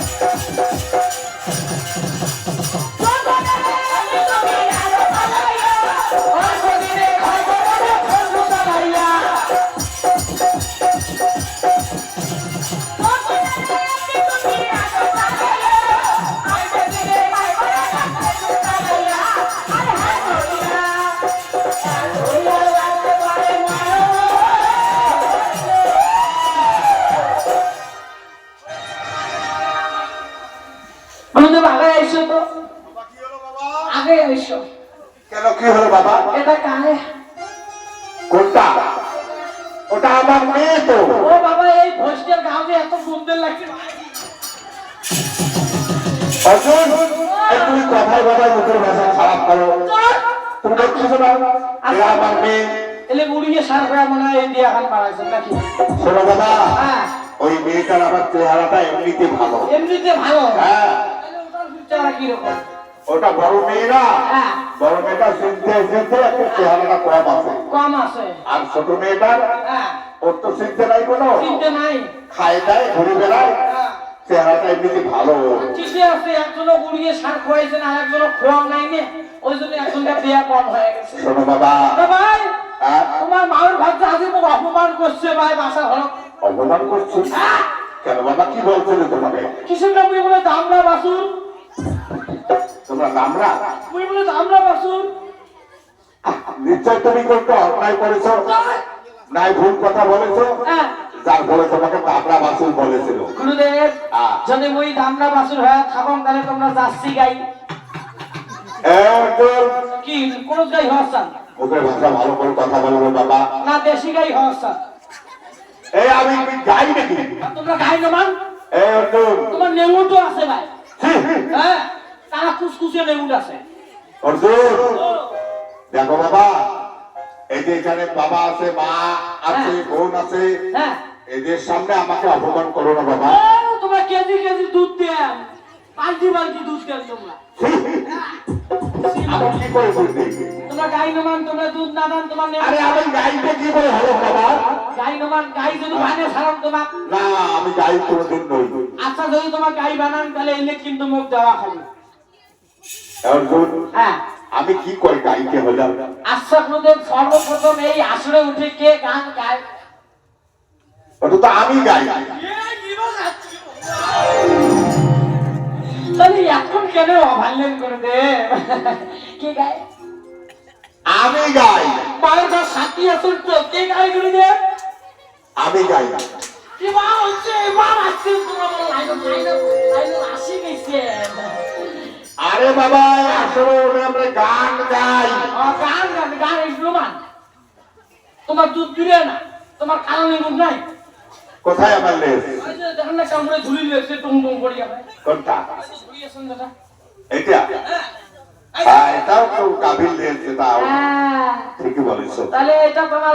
আগে আইসো তো আগে আইসো কেন কি হলো বাবা? এটা কানে কোনটা? ওটা আমার মেয়ে তো। ও বাবা এই ভোজটার গাও এত সুন্দর লাগছে। অর্জুন তুমি কথায় কথায় মুখের ভাষা খারাপ করো। তুমি দেখছ না। এরা আমার মেয়ে। এলে মুড়িয়ে সার করে মনে হয় এই দিয়ে এখন নাকি? শোনো বাবা হ্যাঁ। ওই মেয়েটার আমার চেহারাটা এমনিতে ভালো। এমনিতে ভালো? হ্যাঁ। ওটার চেহারা কীরকম ওটা বড় মেয়েরা। হ্যাঁ। বড় মেয়েটা শিখতে শিখতে একটু চেহারাটা কম আছে। কম আছে। আর ছোট মেয়েটার হ্যাঁ। ওর তো শিখতে নাই কোনো। চিনতে নাই। খায় দেয় ঘুরে বেড়ায়। হ্যাঁ। চেহারাটা এমনিতে ভালো। ঠিকই আছে একজনও গুড়িয়ে সার খোয়াইছেন আর একজনও খোয়াম নাই নে। ওই জন্য একজনটা দেয়া কম হয়ে গেছে। শোনো বাবা। ভাই? তোমার মায়ের ভাবতে আজ অপমান করছে ভাই বাসা ঘর অপমান করছি? কেন বাবা কি বলছিলে তোমাকে? কিসের বলে দামরা বাসুর তোমরা নামরা মুই বলে দামরা বাসুর। নিশ্চয় তুমি কোনটা অন্যায় করেছ নাই ভুল কথা বলেছ হ্যাঁ। যার ফলে তোমাকে নামরা বাসুল বলেছিল। গুরুদেব। যদি মুই দামরা বাসুর হয়ে থাকুন তাহলে তোমরা যাচ্ছি গাই। কি কোন গাই হসান মুখের ভাষা ভালো করে কথা বলব বাবা। না দেশি গাই হসান এই আমি গাই নাকি? তোমরা গাই নমান এই অর্জুন তোমার নেঙ্গু তো আছে ভাই। হ্যাঁ। তারা কুসকুসে নেঙ্গু আছে। অর্জুন দেখো বাবা এই যে এখানে বাবা আছে মা আছে বোন আছে হ্যাঁ। এদের সামনে আমাকে অপমান করো না বাবা। তোমরা কেজি কেজি দুধ দেন। বালতি বালতি দুধ দেন তোমরা। আমি কি করে বুঝলি তোমরা গাই নমান তোমরা দুধ না দেন তোমার আরে আমি গাইতে কি করে হলো বাবা? গাই নমান গাই যদি বানে ছাড়ান তোমার। না আমি গাই কোনোদিন নই। আচ্ছা যদি তোমার গাই বানান তাহলে এলে কিন্তু মুখ দেওয়া হ্যাঁ আমি কি করে গাইতে হলাম? গুরুদেব সর্বপ্রথম এই আসরে উঠে কে গান গায়? ওটা তো আমি গাই। তাহলে এখন কেন অভাল্যন করে দে? কে গায়? আমি গাই। মায়ের সাথী আছেন তো কে গায় গুরুদেব আমি গাই। মা হচ্ছে মা আসছে তোমার লাইন লাইন লাইন আসি গেছে। আরে বাবা আসলে ওটা আমরা গান গাই। গান গান গান এগুলো মান তোমার দুধ দিলে না তোমার কারণে রূপ নাই। কোথায় আমার লেস দেখেন না কামড়ে ঝুলি লেছে টুং টুং করিয়া ভাই কোনটা? দাদা। এটা হ্যাঁ। এটাও তো গাভীর লেস এটা হ্যাঁ। ঠিকই বলেছ। তাহলে এটা তোমার